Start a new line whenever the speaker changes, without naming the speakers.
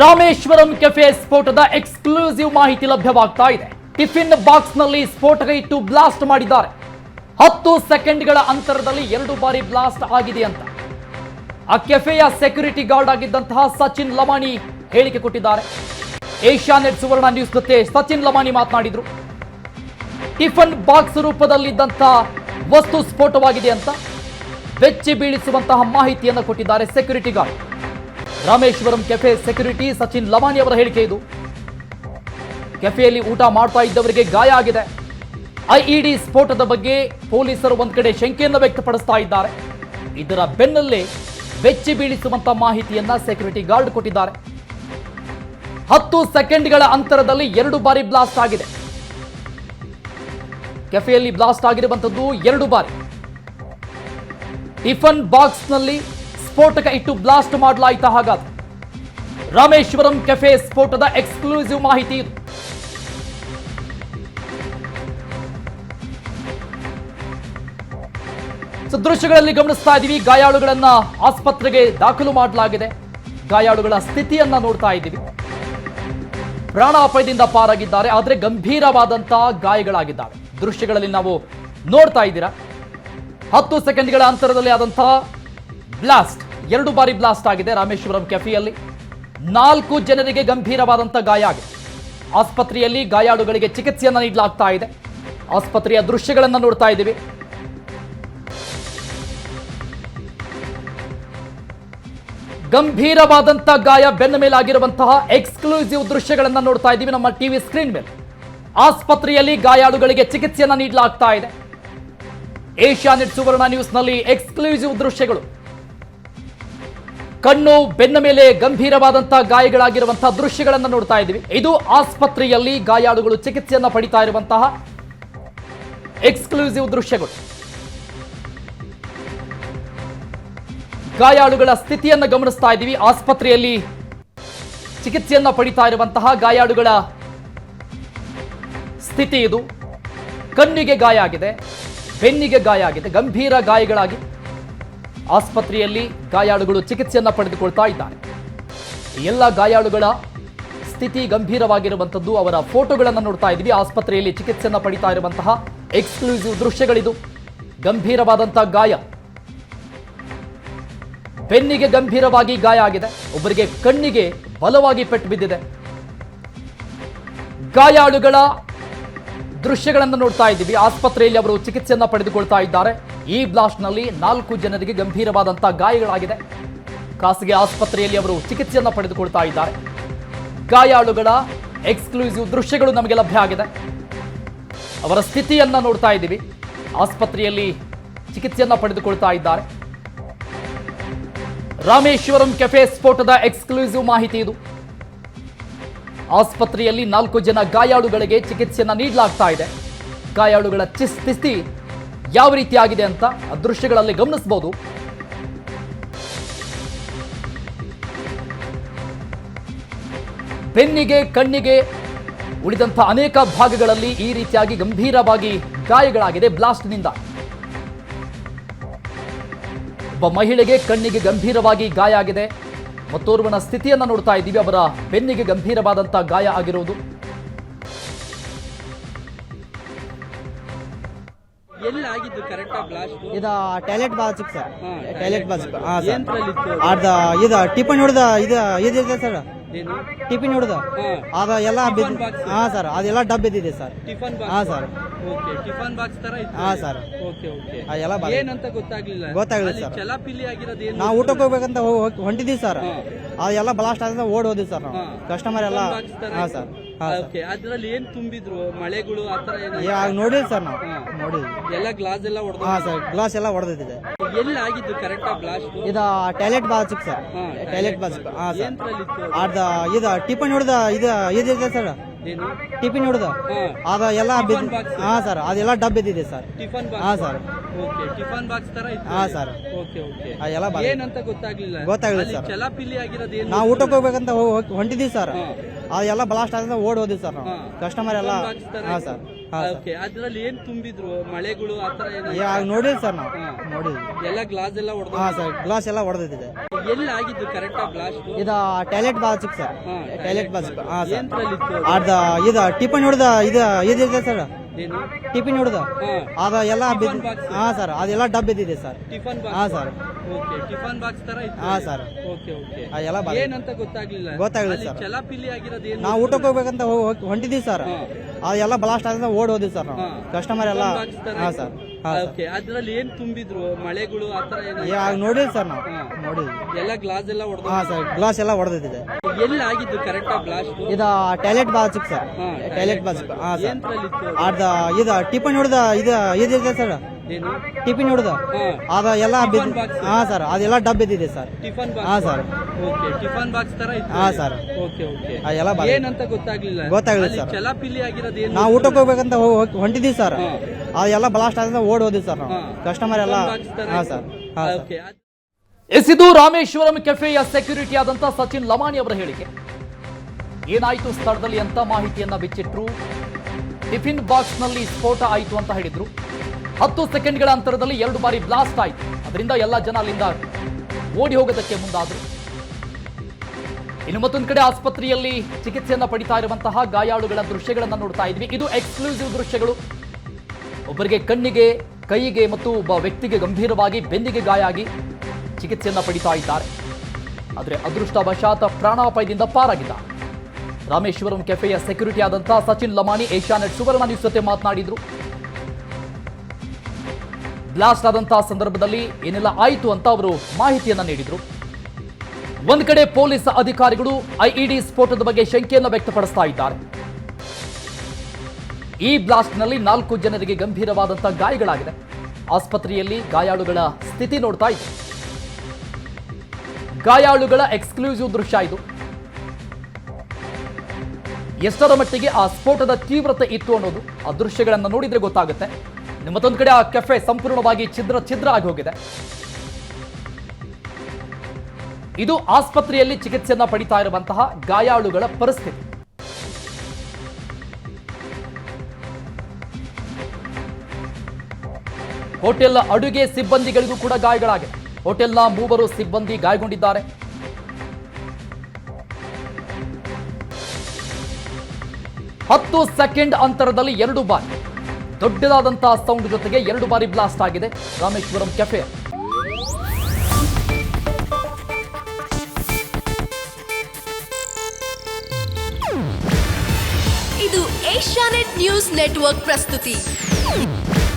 Rameswaram cafe ಸ್ಫೋಟದ exclusive ಮಾಹಿತಿ ಲಭ್ಯವಾಗ್ತಾ ಇದೆ. ಟಿಫಿನ್ ಬಾಕ್ಸ್ನಲ್ಲಿ ಸ್ಫೋಟಕ ಇಟ್ಟು ಬ್ಲಾಸ್ಟ್ ಮಾಡಿದ್ದಾರೆ. ಹತ್ತು ಸೆಕೆಂಡ್ಗಳ ಅಂತರದಲ್ಲಿ ಎರಡು ಬಾರಿ ಬ್ಲಾಸ್ಟ್ ಆಗಿದೆ ಅಂತ. ಆ ಕೆಫೆಯ ಸೆಕ್ಯೂರಿಟಿ ಗಾರ್ಡ್ ಆಗಿದ್ದಂತಹ ಸಚಿನ್ ಲಮಾಣಿ ಹೇಳಿಕೆ ಕೊಟ್ಟಿದ್ದಾರೆ. ಏಷ್ಯಾ ನೆಟ್ ಸುವರ್ಣ ನ್ಯೂಸ್ ಜೊತೆ ಸಚಿನ್ ಲಮಾಣಿ ಮಾತನಾಡಿದ್ರು. ಟಿಫನ್ ಬಾಕ್ಸ್ ರೂಪದಲ್ಲಿದ್ದಂತಹ ವಸ್ತು ಸ್ಫೋಟವಾಗಿದೆ ಅಂತ. ಬೆಚ್ಚಿ ಬೀಳಿಸುವಂತಹ ಮಾಹಿತಿಯನ್ನು ಕೊಟ್ಟಿದ್ದಾರೆ security guard Rameshwaram cafe security Sachin Lavani ಅವರ ಹೇಳಿಕೆ ಇದು. ಕೆಫೆಯಲ್ಲಿ ಊಟ ಮಾಡ್ತಾ ಇದ್ದವರಿಗೆ ಗಾಯ ಆಗಿದೆ. ಐಇಡಿ ಸ್ಫೋಟದ ಬಗ್ಗೆ ಪೊಲೀಸರು ಒಂದು ಕಡೆ ಶಂಕೆಯನ್ನು ವ್ಯಕ್ತಪಡಿಸ್ತಾ ಇದ್ದಾರೆ. ಇದರ ಬೆನ್ನಲ್ಲೇ ಬೆಚ್ಚಿ ಬೀಳಿಸುವಂತ ಮಾಹಿತಿಯನ್ನ ಸೆಕ್ಯೂರಿಟಿ ಗಾರ್ಡ್ ಕೊಟ್ಟಿದ್ದಾರೆ. ಹತ್ತು ಸೆಕೆಂಡ್ಗಳ ಅಂತರದಲ್ಲಿ ಎರಡು ಬಾರಿ ಬ್ಲಾಸ್ಟ್ ಆಗಿದೆ. ಕೆಫೆಯಲ್ಲಿ ಬ್ಲಾಸ್ಟ್ ಆಗಿರುವಂತದ್ದು ಎರಡು ಬಾರಿ. ಟಿಫನ್ ಬಾಕ್ಸ್ನಲ್ಲಿ ಸ್ಫೋಟಕ ಇಟ್ಟು ಬ್ಲಾಸ್ಟ್ ಮಾಡಲಾಯಿತ ಹಾಗಾದ್ರೆ ರಾಮೇಶ್ವರಂ ಕೆಫೆ ಸ್ಫೋಟದ ಎಕ್ಸ್ಕ್ಲೂಸಿವ್ ಮಾಹಿತಿ. ದೃಶ್ಯಗಳಲ್ಲಿ ಗಮನಿಸ್ತಾ ಇದ್ದೀವಿ, ಗಾಯಾಳುಗಳನ್ನ ಆಸ್ಪತ್ರೆಗೆ ದಾಖಲು ಮಾಡಲಾಗಿದೆ. ಗಾಯಾಳುಗಳ ಸ್ಥಿತಿಯನ್ನ ನೋಡ್ತಾ ಇದ್ದೀವಿ. ಪ್ರಾಣಾಪಾಯದಿಂದ ಪಾರಾಗಿದ್ದಾರೆ, ಆದರೆ ಗಂಭೀರವಾದಂತಹ ಗಾಯಗಳಾಗಿದ್ದಾವೆ. ದೃಶ್ಯಗಳಲ್ಲಿ ನಾವು ನೋಡ್ತಾ ಇದ್ದೀರಾ? ಹತ್ತು ಸೆಕೆಂಡ್ಗಳ ಅಂತರದಲ್ಲಿ ಆದಂತಹ ಬ್ಲಾಸ್ಟ್. ಎರಡು ಬಾರಿ ಬ್ಲಾಸ್ಟ್ ಆಗಿದೆ ರಾಮೇಶ್ವರಂ ಕೆಫೆಯಲ್ಲಿ. ನಾಲ್ಕು ಜನರಿಗೆ ಗಂಭೀರವಾದಂಥ ಗಾಯ ಆಗಿದೆ. ಆಸ್ಪತ್ರೆಯಲ್ಲಿ ಗಾಯಾಳುಗಳಿಗೆ ಚಿಕಿತ್ಸೆಯನ್ನು ನೀಡಲಾಗ್ತಾ ಇದೆ. ಆಸ್ಪತ್ರೆಯ ದೃಶ್ಯಗಳನ್ನು ನೋಡ್ತಾ ಇದ್ದೀವಿ. ಗಂಭೀರವಾದಂಥ ಗಾಯ ಬೆನ್ನ ಮೇಲಾಗಿರುವಂತಹ ಎಕ್ಸ್ಕ್ಲೂಸಿವ್ ದೃಶ್ಯಗಳನ್ನು ನೋಡ್ತಾ ಇದ್ದೀವಿ ನಮ್ಮ ಟಿವಿ ಸ್ಕ್ರೀನ್ ಮೇಲೆ. ಆಸ್ಪತ್ರೆಯಲ್ಲಿ ಗಾಯಾಳುಗಳಿಗೆ ಚಿಕಿತ್ಸೆಯನ್ನು ನೀಡಲಾಗ್ತಾ ಇದೆ. ಏಷ್ಯಾನೆಟ್ ಸುವರ್ಣ ನ್ಯೂಸ್ನಲ್ಲಿ ಎಕ್ಸ್ಕ್ಲೂಸಿವ್ ದೃಶ್ಯಗಳು. ಕಣ್ಣು, ಬೆನ್ನ ಮೇಲೆ ಗಂಭೀರವಾದಂತಹ ಗಾಯಗಳಾಗಿರುವಂತಹ ದೃಶ್ಯಗಳನ್ನು ನೋಡ್ತಾ ಇದ್ದೀವಿ. ಇದು ಆಸ್ಪತ್ರೆಯಲ್ಲಿ ಗಾಯಾಳುಗಳು ಚಿಕಿತ್ಸೆಯನ್ನ ಪಡಿತಾ ಇರುವಂತಹ ಎಕ್ಸ್ಕ್ಲೂಸಿವ್ ದೃಶ್ಯಗಳು. ಗಾಯಾಳುಗಳ ಸ್ಥಿತಿಯನ್ನು ಗಮನಿಸ್ತಾ ಇದ್ದೀವಿ. ಆಸ್ಪತ್ರೆಯಲ್ಲಿ ಚಿಕಿತ್ಸೆಯನ್ನ ಪಡಿತಾ ಇರುವಂತಹ ಗಾಯಾಳುಗಳ ಸ್ಥಿತಿ ಇದು. ಕಣ್ಣಿಗೆ ಗಾಯ ಆಗಿದೆ, ಬೆನ್ನಿಗೆ ಗಾಯ ಆಗಿದೆ. ಗಂಭೀರ ಗಾಯಗಳಾಗಿ ಆಸ್ಪತ್ರೆಯಲ್ಲಿ ಗಾಯಾಳುಗಳು ಚಿಕಿತ್ಸೆಯನ್ನ ಪಡೆದುಕೊಳ್ತಾ ಇದ್ದಾರೆ. ಎಲ್ಲ ಗಾಯಾಳುಗಳ ಸ್ಥಿತಿ ಗಂಭೀರವಾಗಿರುವಂಥದ್ದು ಅವರ ಫೋಟೋಗಳನ್ನು ನೋಡ್ತಾ ಇದ್ದೀವಿ. ಆಸ್ಪತ್ರೆಯಲ್ಲಿ ಚಿಕಿತ್ಸೆಯನ್ನ ಪಡಿತಾ ಇರುವಂತಹ ಎಕ್ಸ್ಕ್ಲೂಸಿವ್ ದೃಶ್ಯಗಳಿದು. ಗಂಭೀರವಾದಂತಹ ಗಾಯ. ಬೆನ್ನಿಗೆ ಗಂಭೀರವಾಗಿ ಗಾಯ ಆಗಿದೆ. ಒಬ್ಬರಿಗೆ ಕಣ್ಣಿಗೆ ಬಲವಾಗಿ ಪೆಟ್ಟು ಬಿದ್ದಿದೆ. ಗಾಯಾಳುಗಳ ದೃಶ್ಯಗಳನ್ನು ನೋಡ್ತಾ ಇದ್ದೀವಿ. ಆಸ್ಪತ್ರೆಯಲ್ಲಿ ಅವರು ಚಿಕಿತ್ಸೆಯನ್ನ ಪಡೆದುಕೊಳ್ತಾ ಇದ್ದಾರೆ. ಈ ಬ್ಲಾಸ್ಟ್ನಲ್ಲಿ ನಾಲ್ಕು ಜನರಿಗೆ ಗಂಭೀರವಾದಂಥ ಗಾಯಗಳಾಗಿದೆ. ಖಾಸಗಿ ಆಸ್ಪತ್ರೆಯಲ್ಲಿ ಅವರು ಚಿಕಿತ್ಸೆಯನ್ನು ಪಡೆದುಕೊಳ್ತಾ ಇದ್ದಾರೆ. ಗಾಯಾಳುಗಳ ಎಕ್ಸ್ಕ್ಲೂಸಿವ್ ದೃಶ್ಯಗಳು ನಮಗೆ ಲಭ್ಯ ಆಗಿದೆ. ಅವರ ಸ್ಥಿತಿಯನ್ನ ನೋಡ್ತಾ ಇದ್ದೀವಿ. ಆಸ್ಪತ್ರೆಯಲ್ಲಿ ಚಿಕಿತ್ಸೆಯನ್ನು ಪಡೆದುಕೊಳ್ತಾ ಇದ್ದಾರೆ. ರಾಮೇಶ್ವರಂ ಕೆಫೆ ಸ್ಫೋಟದ ಎಕ್ಸ್ಕ್ಲೂಸಿವ್ ಮಾಹಿತಿ ಇದು. ಆಸ್ಪತ್ರೆಯಲ್ಲಿ ನಾಲ್ಕು ಜನ ಗಾಯಾಳುಗಳಿಗೆ ಚಿಕಿತ್ಸೆಯನ್ನು ನೀಡಲಾಗ್ತಾ ಇದೆ. ಗಾಯಾಳುಗಳ ಸ್ಥಿತಿ ಯಾವ ರೀತಿಯಾಗಿದೆ ಅಂತ ದೃಶ್ಯಗಳಲ್ಲಿ ಗಮನಿಸಬಹುದು. ಬೆನ್ನಿಗೆ, ಕಣ್ಣಿಗೆ ಉಳಿದಂಥ ಅನೇಕ ಭಾಗಗಳಲ್ಲಿ ಈ ರೀತಿಯಾಗಿ ಗಂಭೀರವಾಗಿ ಗಾಯಗಳಾಗಿದೆ ಬ್ಲಾಸ್ಟ್ನಿಂದ. ಒಬ್ಬ ಮಹಿಳೆಗೆ ಕಣ್ಣಿಗೆ ಗಂಭೀರವಾಗಿ ಗಾಯ ಆಗಿದೆ. ಮತ್ತೋರ್ವನ ಸ್ಥಿತಿಯನ್ನು ನೋಡ್ತಾ ಇದ್ದೀವಿ. ಅವರ ಬೆನ್ನಿಗೆ ಗಂಭೀರವಾದಂಥ ಗಾಯ ಆಗಿರುವುದು
ಎಲ್ಲಿ ಆಗಿದ್ದು ಕರೆಕ್ಟ್ ಬ್ಲಾಸ್ಟ್
ಇದು ಟಾಯ್ಲೆಟ್ ಬಾಜುಕ್ ಸರ್. ಟಾಯ್ಲೆಟ್ ಬಾಜುಕ್. ಹಾ ಸರ್. ಅರ್ಧ ಇದು ಟಿಫನ್ ಹೊಡೆದ ಇದು ಇದಿದೆ ಸರ್.
ಏನು?
ಟಿಫಿನ್ ಹೊಡೆದ. ಅದ ಎಲ್ಲ ಬಿದ್ದು? ಹಾ ಸರ್. ಅದೆಲ್ಲ ಡಬ್ ಬಿದ್ದಿದೆ ಸರ್.
ಟಿಫನ್
ಹಾ ಸರ್.
ಓಕೆ ಟಿಫನ್ ಬಾಕ್ಸ್ ತರ ಇತ್ತು
ಹಾ ಸರ್.
Okay okay.
ಅದೆಲ್ಲ ಬರ.
ಏನಂತ ಗೊತ್ತಾಗ್ಲಿಲ್ಲ?
ಗೊತ್ತಾಗ್ಲಿಲ್ಲ ಸರ್.
ಚಲಾಪಿಲಿ ಆಗಿರೋದು ಏನು?
ನಾವು ಊಟಕ್ಕೆ ಹೋಗ್ಬೇಕಂತ ಹೋ- ಹೊಂಟಿದ್ದೀವಿ ಸರ್. ಅದೆಲ್ಲ ಬ್ಲಾಸ್ಟ್ ಆದ್ರೆ ಓಡ್ ಹೋದ್ವಿ ಸರ್ ನಾವು. ಕಸ್ಟಮರ್ ಎಲ್ಲ ಹಾ ಸರ್. ಹಾ ಸರ್.
ಓಕೆ ಅದ್ರಲ್ಲಿ ಏನ್ ತುಂಬಿದ್ರು? ಮಳೆಗಳು ಆತರ ಏನೋ
ಯಾ ನೋಡಿದ್ವಿ ಸರ್ ನಾವು. ನೋಡಿದ್ವಿ
ಎಲ್ಲ ಗ್ಲಾಸ್ ಎಲ್ಲ ಹೊಡೆದ
ಹಾ ಸರ್ ಗ್ಲಾಸ್ ಎಲ್ಲ ಹೊಡೆದಿದೆ
ಎಲ್ಲಿ ಆಗಿದ್ದು ಕರೆಕ್ಟ್ ಗ್ಲಾಸ್
ಇದು ಟಾಯ್ಲೆಟ್ ಬಾಜುಕ್ ಸರ್ ಟಾಯ್ಲೆಟ್ ಬಾಜುಕ್ ಹಾ ಸರ್ ಅದ ಇದು ಟಿಫನ್ ಹೊಡೆದ ಇದು ಇದಿದೆ ಸರ್ ಟಿಫಿನ್ ಹಿಡಿದ? ಅದ ಎಲ್ಲ ಬಿದ್ದು? ಹಾ ಸರ್ ಅದೆಲ್ಲ ಡಬ್ ಇದ್ದಿದೆ ಸರ್.
ಟಿಫನ್
ಹಾ ಸರ್.
ಓಕೆ ಟಿಫನ್ ಬಾಕ್ಸ್ ತರ ಇತ್ತು.
ಹಾ ಸರ್.
Okay okay.
ಅದೆಲ್ಲ ಏನು
ಏನಂತ ಗೊತ್ತಾಗ್ಲಿಲ್ಲ.
ಗೊತ್ತಾಗ್ಲಿಲ್ಲ ಸರ್.
ಚಲಾಪಿಲಿ ಆಗಿರೋದು ಏನು?
ನಾವು ಊಟಕ್ಕೆ ಹೋಗ್ಬೇಕಂತ ಹೋ- ಹೊಂಟಿದ್ದೀವಿ ಸರ್. ಅದೆಲ್ಲ ಬ್ಲಾಸ್ಟ್ ಆದ್ರೆ ಓಡ್ ಹೋದ್ವಿ ಸರ್ ನಾವು. ಕಸ್ಟಮರ್ ಎಲ್ಲ ಹಾಂ ಸರ್. ಹಾಂ ಸರ್.
ಓಕೆ ಅದ್ರಲ್ಲಿ ಏನ್ ತುಂಬಿದ್ರು? ಮಳೆಗಳು ಆತರ
ನೋಡಿದ್ವಿ ಸರ್ ನಾವು. ನೋಡಿದ್ವಿ
ಎಲ್ಲ ಗ್ಲಾಸ್ ಎಲ್ಲ ಹೊಡೆದ
ಹಾ ಸರ್ ಗ್ಲಾಸ್ ಎಲ್ಲ ಹೊಡೆದಿದೆ
ಎಲ್ಲಿ ಆಗಿದ್ದು ಕರೆಕ್ಟ್ ಆಗಿ ಬ್ಲಾಸ್ಟ್
ಇದು ಟಾಯ್ಲೆಟ್ ಬಾಜುಕ್ ಸರ್
ಹಾ,
ಟಾಯ್ಲೆಟ್ ಬಾಜುಕ್. ಹಾಂ ಸರ್ ಅದ ಇದು ಟಿಫನ್ ಹಿಡ್ದ ಇದು ಇದಿದೆ ಸರ್
ಏನು?
ಟಿಫಿನ್ ಹಿಡ್ದ
ಹಾ.
ಅದ ಎಲ್ಲ
box?
ಹಾ ಸರ್ ಅದೆಲ್ಲ ಡಬ್ ಬಿದ್ದಿದೆ ಸರ್
ಟಿಫನ್ ಬಾಕ್ಸ್
ಹಾ ಸರ್
ಓಕೆ ಟಿಫನ್ ಬಾಕ್ಸ್ ತರ ಇತ್ತು.
ಹಾ ಸರ್
ಓಕೆ ಓಕೆ
ಎಲ್ಲ ಬರ.
ಏನಂತ ಗೊತ್ತಾಗ್ಲಿಲ್ಲ.
ಗೊತ್ತಾಗ್ಲಿಲ್ಲ
ಅಲ್ಲಿ
ಸರ್.
ಚಲಾಪಿಲಿ ಆಗಿರೋದು ಏನು?
ನಾವು ಊಟಕ್ಕೆ ಹೋಗ್ಬೇಕಂತ ಹೋಗ್- ಹೊಂಟಿದ್ದೀವಿ ಸರ್
ಹಾ.
ಅದೆಲ್ಲ ಬ್ಲಾಸ್ಟ್ ಆದ್ರೆ ಓಡ್ ಹೋದ್ವಿ ಸರ್ ನಾವು
ಹಾ.
ಕಸ್ಟಮರ್ ಎಲ್ಲ
ಟಿಫನ್ ಬಾಕ್ಸ್ ತರ
ಹಾ ಸರ್ ಹಾ ಸರ್
ಓಕೆ ಅದ್ರಲ್ಲಿ ಏನ್ ತುಂಬಿದ್ರು? ಮಳೆಗಳು ಆತರ ಏನು
ಯಾ ನೋಡಿಲ್ಲ ಸರ್ ನಾವು.
ಹಾ.
ನೋಡಿದ್ವಿ
ಎಲ್ಲ ಗ್ಲಾಸ್ ಎಲ್ಲ ಹೊಡೆದ
ಹಾ ಸರ್ ಗ್ಲಾಸ್ ಎಲ್ಲ ಹೊಡೆದಿದೆ
ಎಲ್ಲಿ ಆಗಿದ್ದು ಕರೆಕ್ಟ್ ಗ್ಲಾಸ್ ಬ್ಲಾಸ್ಟ್
ಇದು ಟಾಯ್ಲೆಟ್ ಬಾಜುಕ್ ಸರ್.
ಹಾ,
ಟಾಯ್ಲೆಟ್ ಬಾಜುಕ್ ಹಾ ಸರ್. ಅದ? ಇದು ಟಿಫನ್ ಹೊಡೆದ ಇದು ಇದಿದೆ ಸರ್.
ಏನು?
ಟಿಫಿನ್ ಹೊಡೆದ
ಹಾ.
ಅದ ಎಲ್ಲ ಬಿದ್ದ? ಹಾ ಸರ್ ಅದೆಲ್ಲ ಡಬ್ ಬಿದ್ದಿದೆ ಸರ್.
ಟಿಫನ್
ಹಾ
box
sir.
Okay tiffin box ತರ ಇತ್ತು
ಹಾ ಸರ್.
Okay okay.
ಅದೆಲ್ಲ ಬರ.
ಏನಂತ ಗೊತ್ತಾಗ್ಲಿಲ್ಲ?
ಗೊತ್ತಾಗ್ಲಿಲ್ಲ
ಅಲ್ಲಿ
ಸರ್.
ಚಲಾಪಿಲಿ ಆಗಿರೋದು ಏನು?
ನಾವು ಊಟಕ್ಕೆ ಹೋಗ್ಬೇಕಂತ ಹೋಗ್- ಹೊಂಟಿದ್ದೀವಿ ಸರ್.
ಹಾ.
ಅದೆಲ್ಲ ಬ್ಲಾಸ್ಟ್ ಆದ್ರೆ ಓಡ್ ಹೋದಿವಿ ಸರ್ ನಾವು. ಕಸ್ಟಮರ್ ಎಲ್ಲ ಹಾ ಸರ್ ಹಾ ಸರ್
ಓಕೆ
ಎಸಿದು ರಾಮೇಶ್ವರಂ ಕೆಫೆಯ ಸೆಕ್ಯೂರಿಟಿ ಆದಂತ ಸಚಿನ್ ಲಮಾಣಿ ಅವರ ಹೇಳಿಕೆ. ಏನಾಯ್ತು ಸ್ಥಳದಲ್ಲಿ ಅಂತ ಮಾಹಿತಿಯನ್ನ ಬಿಚ್ಚಿಟ್ರು? ಟಿಫಿನ್ ಬಾಕ್ಸ್ನಲ್ಲಿ ಸ್ಫೋಟ ಆಯಿತು ಅಂತ ಹೇಳಿದ್ರು. ಹತ್ತು ಸೆಕೆಂಡ್ಗಳ ಅಂತರದಲ್ಲಿ ಎರಡು ಬಾರಿ ಬ್ಲಾಸ್ಟ್ ಆಯಿತು. ಅದರಿಂದ ಎಲ್ಲ ಜನ ಅಲ್ಲಿಂದ ಓಡಿ ಹೋಗೋದಕ್ಕೆ ಮುಂದಾದ್ರು. ಇನ್ನು ಮತ್ತೊಂದು ಕಡೆ ಆಸ್ಪತ್ರೆಯಲ್ಲಿ ಚಿಕಿತ್ಸೆಯನ್ನ ಪಡಿತಾ ಇರುವಂತಹ ಗಾಯಾಳುಗಳ ದೃಶ್ಯಗಳನ್ನ ನೋಡ್ತಾ ಇದ್ವಿ. ಇದು ಎಕ್ಸ್ಕ್ಲೂಸಿವ್ ದೃಶ್ಯಗಳು. ಒಬ್ಬರಿಗೆ ಕಣ್ಣಿಗೆ, ಕೈಗೆ ಮತ್ತು ಒಬ್ಬ ವ್ಯಕ್ತಿಗೆ ಗಂಭೀರವಾಗಿ ಬೆನ್ನಿಗೆ ಗಾಯ ಆಗಿ ಚಿಕಿತ್ಸೆಯನ್ನ ಪಡಿತಾ ಇದ್ದಾರೆ. ಆದರೆ ಅದೃಷ್ಟವಶಾತ ಪ್ರಾಣಾಪಾಯದಿಂದ ಪಾರಾಗಿದ್ದಾರೆ ರಾಮೇಶ್ವರಂ ಕೆಫೆಯ ಸೆಕ್ಯೂರಿಟಿ ಆದಂತಹ ಸಚಿನ್ ಲಮಾಣಿ ಏಷ್ಯಾನೆಟ್ ಸುವರ್ಣ ನ್ಯೂಸ್ ಜೊತೆ ಮಾತನಾಡಿದ್ರು. ಬ್ಲಾಸ್ಟ್ ಆದಂತಹ ಸಂದರ್ಭದಲ್ಲಿ ಏನೆಲ್ಲ ಆಯಿತು ಅಂತ ಅವರು ಮಾಹಿತಿಯನ್ನ ನೀಡಿದ್ರು. ಒಂದ್ ಕಡೆ ಪೊಲೀಸ್ ಅಧಿಕಾರಿಗಳು ಐಇಡಿ ಸ್ಫೋಟದ ಬಗ್ಗೆ ಶಂಕೆಯನ್ನು ವ್ಯಕ್ತಪಡಿಸ್ತಾ ಇದ್ದಾರೆ. ಈ ಬ್ಲಾಸ್ಟ್ನಲ್ಲಿ ನಾಲ್ಕು ಜನರಿಗೆ ಗಂಭೀರವಾದಂಥ ಗಾಯಗಳಾಗಿದೆ. ಆಸ್ಪತ್ರೆಯಲ್ಲಿ ಗಾಯಾಳುಗಳ ಸ್ಥಿತಿ ನೋಡ್ತಾ ಇತ್ತು ಗಾಯಾಳುಗಳ ಎಕ್ಸ್ಕ್ಲೂಸಿವ್ ದೃಶ್ಯ ಇದು. ಎಷ್ಟರ ಮಟ್ಟಿಗೆ ಆ ಸ್ಫೋಟದ ತೀವ್ರತೆ ಇತ್ತು ಅನ್ನೋದು ಆ ದೃಶ್ಯಗಳನ್ನು ನೋಡಿದ್ರೆ ಗೊತ್ತಾಗುತ್ತೆ. ಮತ್ತೊಂದು ಕಡೆ ಆ ಕೆಫೆ ಸಂಪೂರ್ಣವಾಗಿ ಛಿದ್ರ ಛಿದ್ರ ಆಗಿ ಹೋಗಿದೆ. ಇದು ಆಸ್ಪತ್ರೆಯಲ್ಲಿ ಚಿಕಿತ್ಸೆಯನ್ನ ಪಡಿತಾ ಇರುವಂತಹ ಗಾಯಾಳುಗಳ ಪರಿಸ್ಥಿತಿ. ಹೋಟೆಲ್ ಅಡುಗೆ ಸಿಬ್ಬಂದಿಗಳಿಗೂ ಕೂಡ ಗಾಯಗಳಾಗಿದೆ ಹೋಟೆಲ್ನ ಮೂವರು ಸಿಬ್ಬಂದಿ ಗಾಯಗೊಂಡಿದ್ದಾರೆ. ಹತ್ತು ಸೆಕೆಂಡ್ ಅಂತರದಲ್ಲಿ ಎರಡು ಬಾರಿ. ದೊಡ್ಡದಾದಂತಹ ಸೌಂಡ್ ಜೊತೆಗೆ ಎರಡು ಬಾರಿ ಬ್ಲಾಸ್ಟ್ ಆಗಿದೆ ರಾಮೇಶ್ವರಂ ಕೆಫೆ.
ಇದು ಏಷ್ಯಾನೆಟ್ ನ್ಯೂಸ್ ನೆಟ್ವರ್ಕ್ ಪ್ರಸ್ತುತಿ.